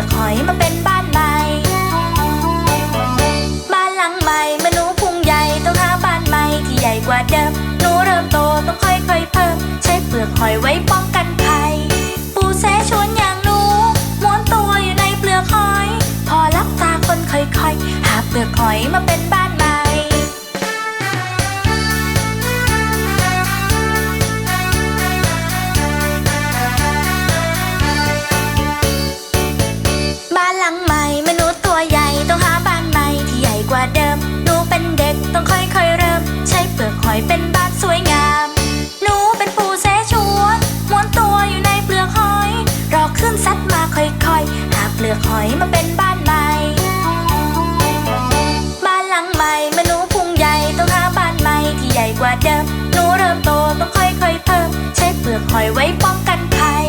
ลือกหอยมาเป็นบ้านใหม่ บ้านหลังใหม่มื่อหนูพุงใหญ่ต้องหาบ้านใหม่ที่ใหญ่กว่าเดิม หนูเริ่มโตต้องค่อยๆเพิ่ม ใช้เปลือกหอยไว้ป้องกันภัย ปูแซชวนอย่างหนูม้วนตัวอยู่ในเปลือกหอย พอลับตาคนค่อยๆ หาเปลือกหอยมาเป็นบ้าน อยมาเป็นบ้านใหม่ บ้านหลังใหม่มนูพุงใหญ่ต้องหาบ้านใหม่ที่ใหญ่กว่าเดิมหนูเริ่มโตต้องค่อยๆเพิ่มใช้เปลือกหอยไว้ป้องกันภัย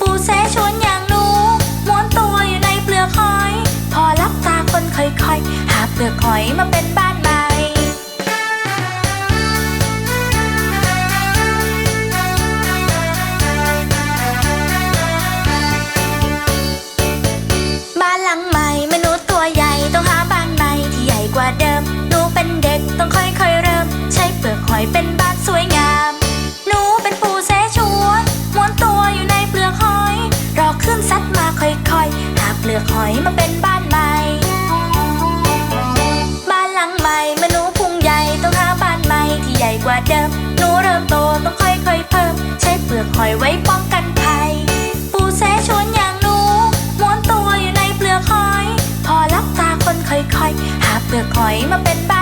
ปูแสชวนอย่างหนูม้วนตัวอยู่ในเปลือกหอย พอรับตาคนค่อยๆ หาเปลือกหอยมาเป็นบ้าน บ้านหลังใหม่มื่อหนูพุงใหญ่ต้องหาบ้านใหม่ที่ใหญ่กว่าเดิม หนูเริ่มโตต้องค่อยๆเพิ่ม ใช้เปลือกหอยไว้ป้องกันภัย ปูเสชวนอย่างหนูม้วนตัวอยู่ในเปลือกหอย พอรับตาคนค่อยๆ หาเปลือกหอยมาเป็นบ้าน